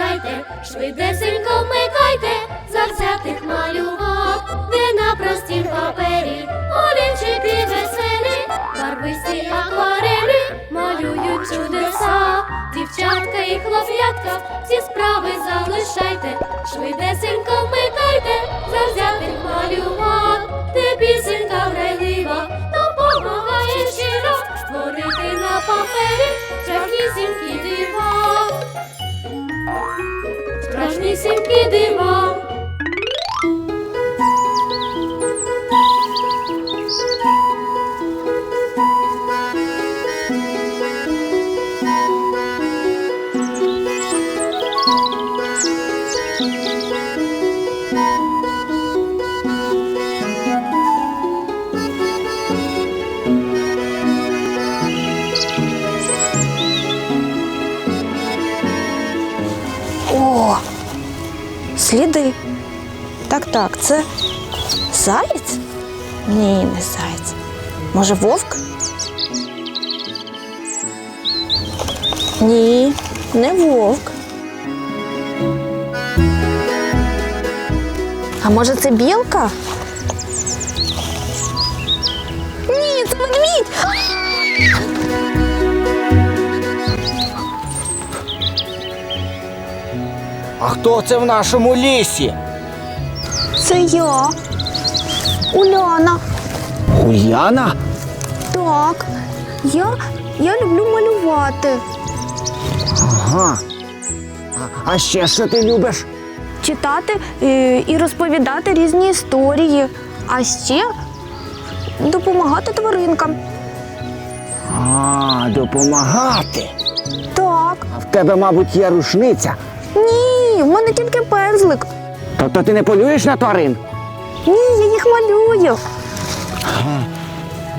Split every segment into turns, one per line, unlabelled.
залишайте, швидесенько вмикайте, завзятих малював, де на простім папері, олівчики веселі, барвисті акварелі малюють чудеса, дівчатка і хлоп'ятка, всі справи залишайте, швидесенько вмикайте, завзятих малював, де пісенька грайлива, допомагає щиро створити на папері страшнісінькі дива. Страшнісінькі дива.
Так, це заєць? Ні, не заєць. Може, вовк? Ні, не вовк. А може це білка? Ні, це медвідь.
А хто це в нашому лісі?
Це я. Уляна.
Уляна?
Так, я, я люблю малювати,
Ага. А, ще що ти любиш?
читати е, і розповідати різні історії, а ще допомагати тваринкам.
А, допомагати.
Так,
А в тебе, мабуть, є рушниця.
ні, в мене тільки пензлик.
Тобто ти не полюєш на тварин?
Ні, я їх малюю.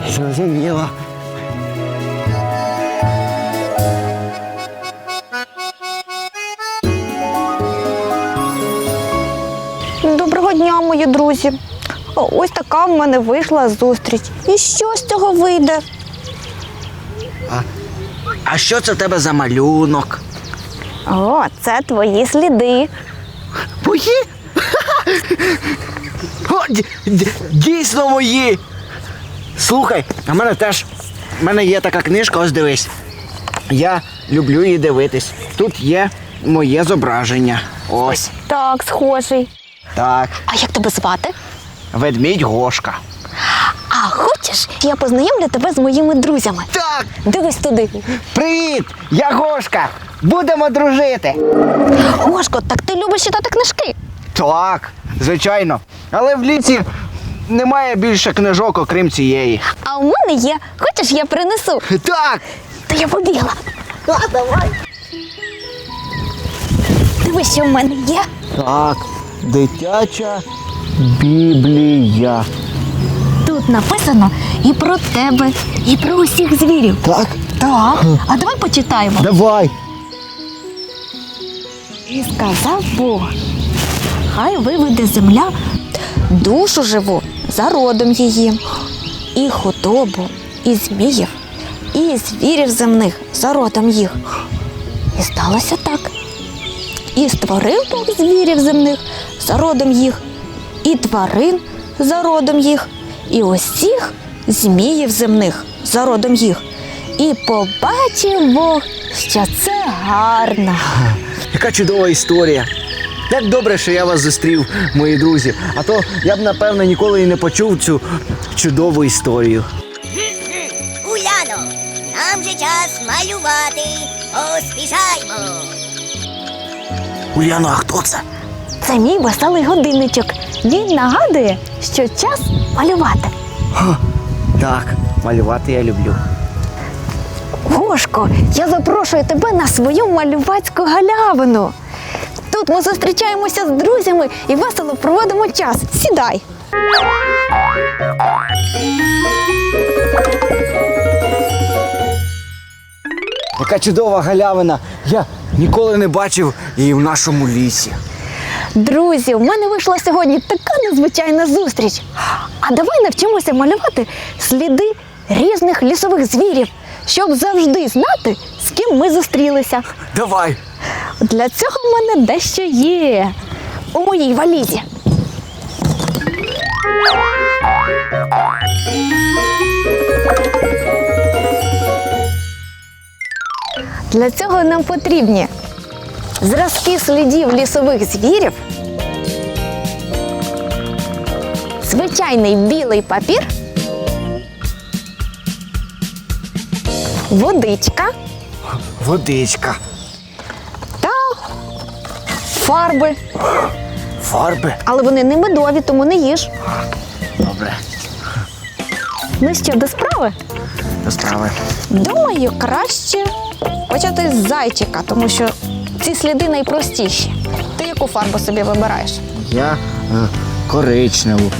Зрозуміло.
Доброго дня, мої друзі. О, Ось така в мене вийшла зустріч. І що з цього вийде?
А що це в тебе за малюнок?
О, це твої сліди.
Мої? О, дійсно мої. Слухай, а в мене теж. в мене є така книжка, ось дивись. Я люблю її дивитись. Тут є моє зображення. Ось.
Так, схожий.
Так.
А як тебе звати?
Ведмідь Гошка.
А хочеш, я познайомлю тебе з моїми друзями.
Так,
Дивись туди.
привіт! Я Гошка! Будемо дружити.
Гошко, так ти любиш читати книжки?
Так, звичайно. Але в ліці немає більше книжок, окрім цієї.
А у мене є. Хочеш, я принесу?
Так!
То я побігла. А, давай. Дивись, що в мене є.
Так, дитяча біблія.
Тут написано і про тебе, і про усіх звірів.
Так,
Так. А давай почитаємо.
давай.
І сказав Бог, хай виведе земля душу живу за родом її, і худобу, і зміїв, і звірів земних за родом їх. І сталося так. І створив Бог звірів земних за родом їх, і тварин за родом їх, і усіх зміїв земних за родом їх. І побачив Бог, що це гарно.
Яка чудова історія. Як добре, що я вас зустрів, мої друзі. А то я б, напевно, ніколи і не почув цю чудову історію.
Уляно, нам же час малювати. Поспішаймо.
Уляно, а хто це?
Це мій веселий годинничок. Він нагадує, що час малювати.
Так, малювати я люблю.
Гошко, я запрошую тебе на свою малювацьку галявину. Тут ми зустрічаємося з друзями і весело проводимо час. Сідай.
Яка чудова галявина. Я ніколи не бачив її в нашому лісі.
Друзі, у мене вийшла сьогодні така незвичайна зустріч. А давай навчимося малювати сліди різних лісових звірів, щоб завжди знати, з ким ми зустрілися.
Давай.
Для цього в мене дещо є. У моїй валізі. Для цього нам потрібні зразки слідів лісових звірів, звичайний білий папір, водичка.
Водичка,
фарби.
фарби.
Але вони не медові, тому не їж.
Добре,
Ну що, до справи?
до справи.
Думаю, краще почати з зайчика, тому що ці сліди найпростіші. Ти яку фарбу собі вибираєш?
Я е, коричневу.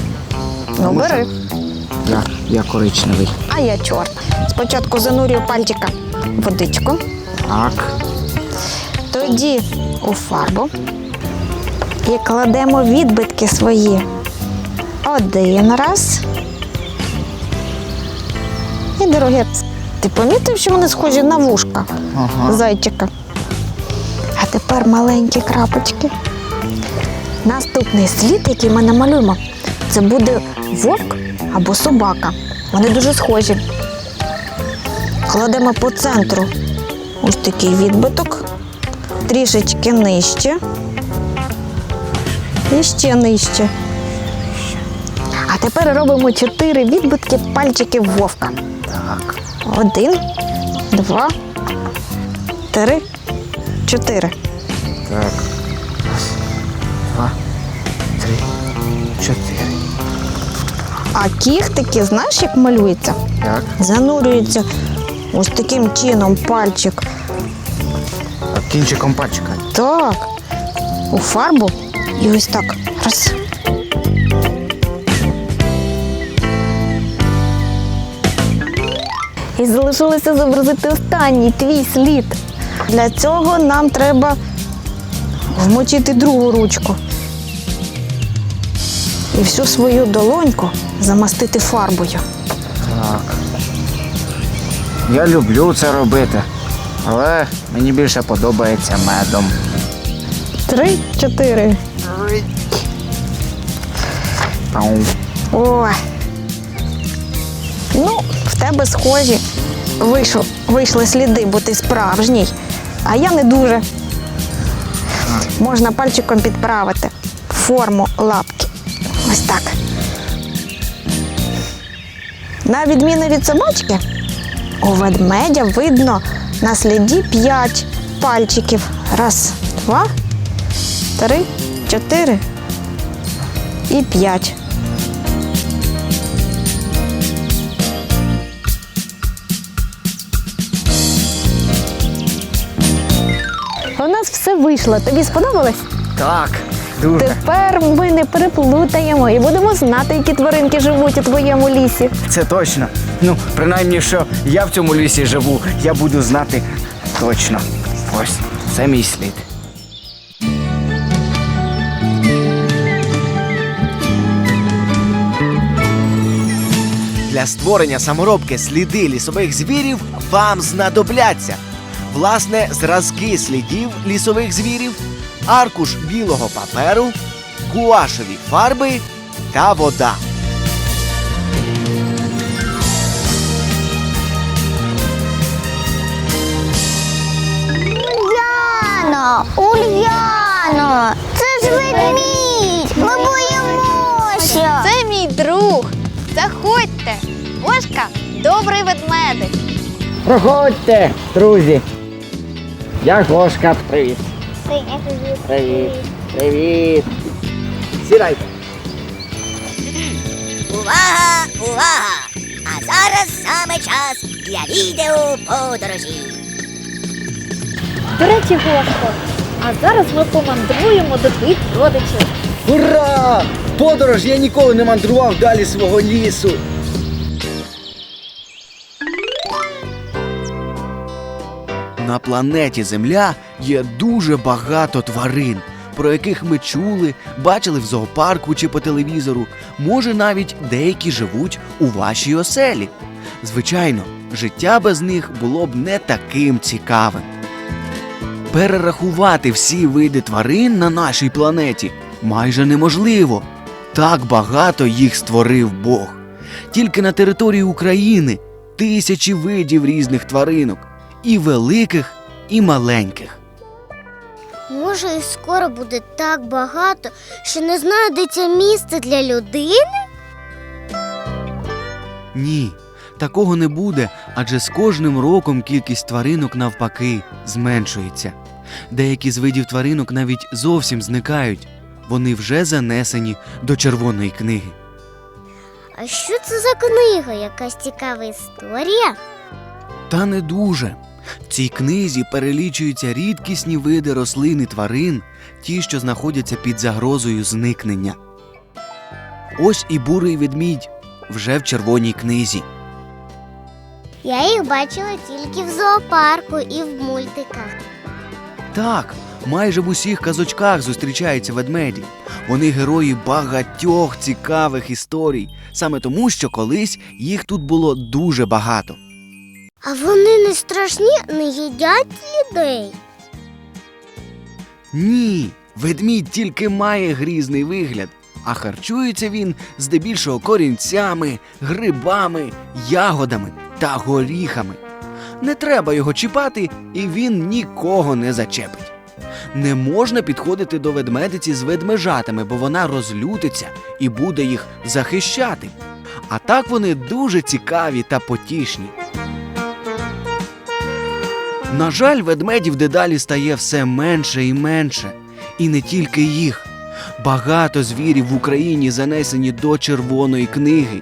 Ну, бери.
Я, я коричневий.
А я чорна. Спочатку занурюю пальчика в водичку,
Так.
тоді у фарбу і кладемо відбитки свої. Один раз. І другий. Ти помітив, що вони схожі на вушка
Ага.
зайчика? А тепер маленькі крапочки. Наступний слід, який ми намалюємо, це буде вовк або собака. Вони дуже схожі. Кладемо по центру ось такий відбиток, трішечки нижче. І ще нижче. А тепер робимо чотири відбитки пальчиків вовка.
Так.
Один, два, три, чотири.
Так. Раз, два, три, чотири.
А кіхтики, знаєш, як малюється?
Так.
Занурюється ось таким чином пальчик.
А кінчиком пальчика.
Так. У фарбу. І ось так. Раз. І залишилося зобразити останній твій слід. Для цього нам треба вмочити другу ручку. І всю свою долоньку замастити фарбою.
Так. Я люблю це робити. Але мені більше подобається медом.
Три, чотири.
Ау.
Ой. Ну, в тебе схожі. Вийшов, вийшли сліди, бо ти справжній. А я не дуже. Можна пальчиком підправити форму лапки. Ось так. На відміну від собачки, у ведмедя видно на сліді п'ять пальчиків. Раз, два, три, чотири і п'ять. У нас все вийшло. Тобі сподобалось?
Так, дуже.
Тепер ми не переплутаємо і будемо знати, які тваринки живуть у твоєму лісі.
Це точно. Ну, принаймні, що я в цьому лісі живу, я буду знати точно. Ось, це мій слід.
Для створення саморобки сліди лісових звірів вам знадобляться власне зразки слідів лісових звірів, аркуш білого паперу, гуашеві фарби та вода.
Ульяно, Ульяно, це ж ведмідь. Ми боїмося.
Це мій друг. Заходьте. Гошка добрий ведмедик.
Проходьте, друзі. Я Гошка. Привіт. Привіт. Привіт. Сідайте.
Увага, увага! А зараз саме час для відео подорожі.
До речі, Гошко, а зараз ми помандруємо до твоїх родичів.
Ура! Подорож! Я ніколи не мандрував далі свого лісу.
На планеті Земля є дуже багато тварин, про яких ми чули, бачили в зоопарку чи по телевізору. Може, навіть деякі живуть у вашій оселі. Звичайно, життя без них було б не таким цікавим. Перерахувати всі види тварин на нашій планеті майже неможливо. Так багато їх створив Бог. Тільки на території України тисячі видів різних тваринок, і великих, і маленьких.
Може, і скоро буде так багато, що не знаю, де це місце для людини?
Ні, такого не буде, адже з кожним роком кількість тваринок навпаки зменшується. Деякі з видів тваринок навіть зовсім зникають, вони вже занесені до червоної книги.
А що це за книга? Якась цікава історія?
Та не дуже. В цій книзі перелічуються рідкісні види рослин і тварин, ті, що знаходяться під загрозою зникнення. Ось і бурий ведмідь вже в червоній книзі.
Я їх бачила тільки в зоопарку і в мультиках.
Так, майже в усіх казочках зустрічаються ведмеді. Вони герої багатьох цікавих історій, саме тому, що колись їх тут було дуже багато.
А вони не страшні, не їдять людей.
Ні, ведмідь тільки має грізний вигляд, а харчується він здебільшого корінцями, грибами, ягодами та горіхами. Не треба його чіпати, і він нікого не зачепить. Не можна підходити до ведмедиці з ведмежатами, бо вона розлютиться і буде їх захищати. А так вони дуже цікаві та потішні. На жаль, ведмедів дедалі стає все менше і менше. І не тільки їх. Багато звірів в Україні занесені до червоної книги.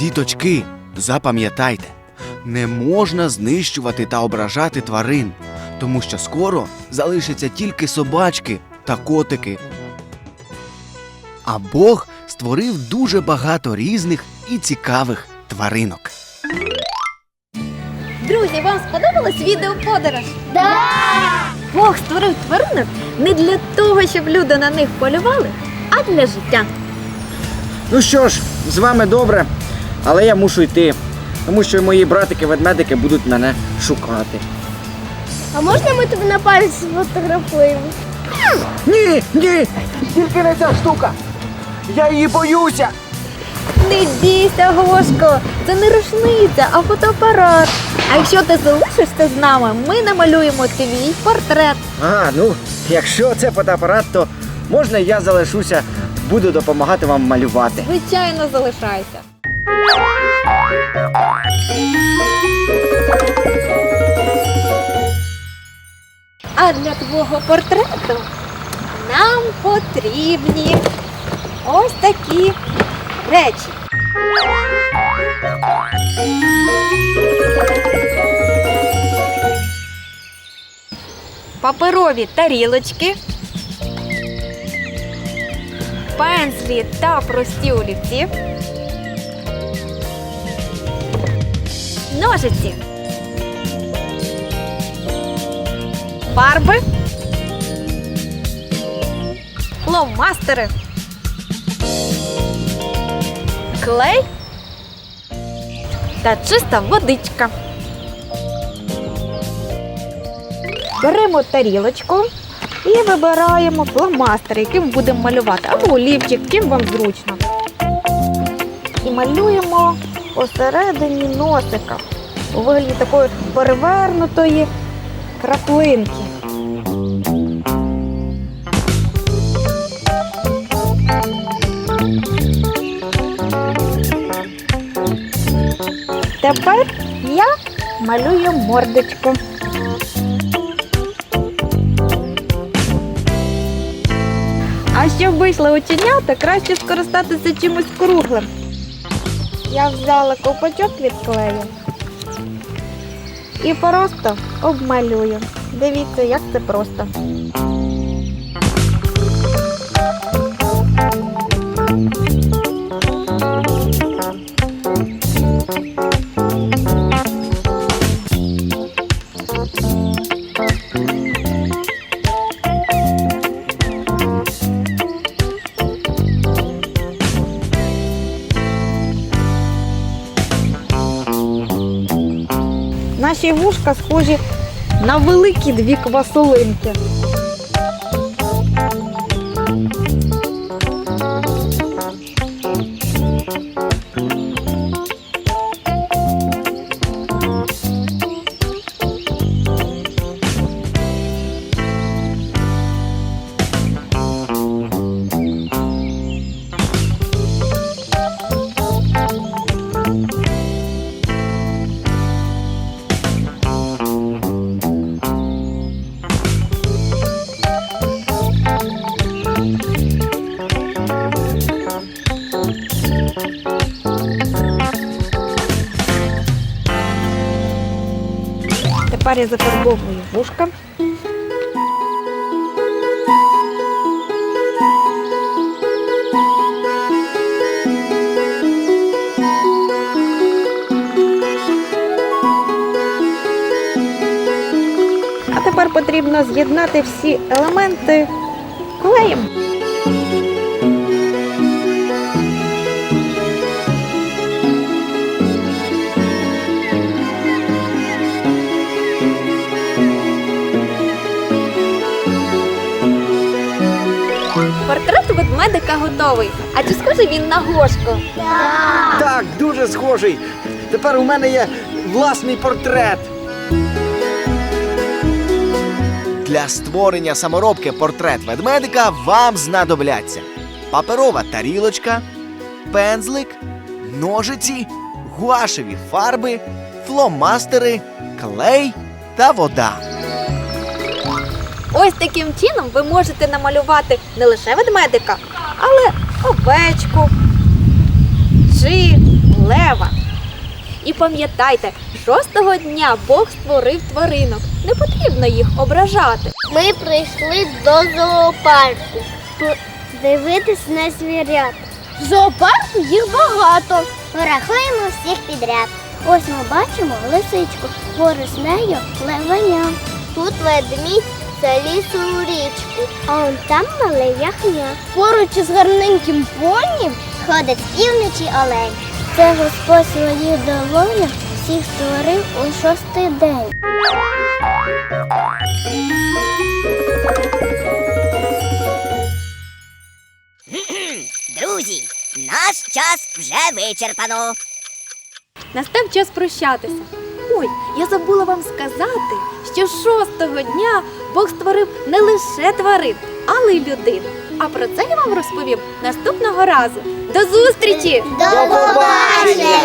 Діточки, запам'ятайте, не можна знищувати та ображати тварин, тому що скоро залишаться тільки собачки та котики. А Бог створив дуже багато різних і цікавих тваринок.
Друзі, вам сподобалось відео подорож? Да! Бог створив тваринок не для того, щоб люди на них полювали, а для життя.
Ну що ж, з вами добре, але я мушу йти, тому що мої братики-ведмедики будуть мене шукати.
А можна ми тебе на палець сфотографуємо?
Ні, ні, тільки не ця штука. Я її боюся.
Не бійся, Гошко, це не рушниця, а фотоапарат. А якщо ти залишишся з нами, ми намалюємо твій портрет.
Ага, ну, якщо це фотоапарат, то можна я залишуся, буду допомагати вам малювати.
Звичайно, залишайся. А для твого портрету нам потрібні ось такі речі. Паперові тарілочки, пензлі та прості олівці, ножиці, фарби, фломастери, клей. Та чиста водичка. Беремо тарілочку і вибираємо фломастер, яким будемо малювати, або олівчик, ким вам зручно. І малюємо посередині носика. У вигляді такої перевернутої краплинки. Тепер я малюю мордочку. А щоб вийшло оченята, краще скористатися чимось круглим. Я взяла ковпачок від клею і просто обмалюю. Дивіться, як це просто. Наші вушка схожі на великі дві квасолинки. Тепер зафарбовує вушка. Тепер потрібно з'єднати всі елементи ведмедика готовий. А чи схоже він на гошку?
Так, дуже схожий. Тепер у мене є власний портрет.
Для створення саморобки портрет ведмедика вам знадобляться паперова тарілочка, пензлик, ножиці, гуашеві фарби, фломастери, клей та вода.
Ось таким чином ви можете намалювати не лише ведмедика, але овечку чи лева. І пам'ятайте, шостого дня Бог створив тваринок. Не потрібно їх ображати.
Ми прийшли до зоопарку. Дивитись на звірят. В зоопарку їх багато. Порахуємо всіх підряд. Ось ми бачимо лисичку, поруч нею левеня. Тут ведмідь це лісу у річку, а он там мале яхня. Поруч із гарненьким понім ходить півночі олень. Це Господь своїх долонях всіх створив у шостий день.
Друзі, наш час вже вичерпано.
Настав час прощатися. Ой, я забула вам сказати, що шостого дня Бог створив не лише тварин, але й людину. А про це я вам розповім наступного разу. До зустрічі!
До побачення!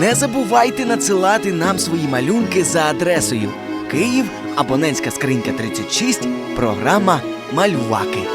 Не забувайте надсилати нам свої малюнки за адресою Київ, абонентська скринька 36, програма Малюваки.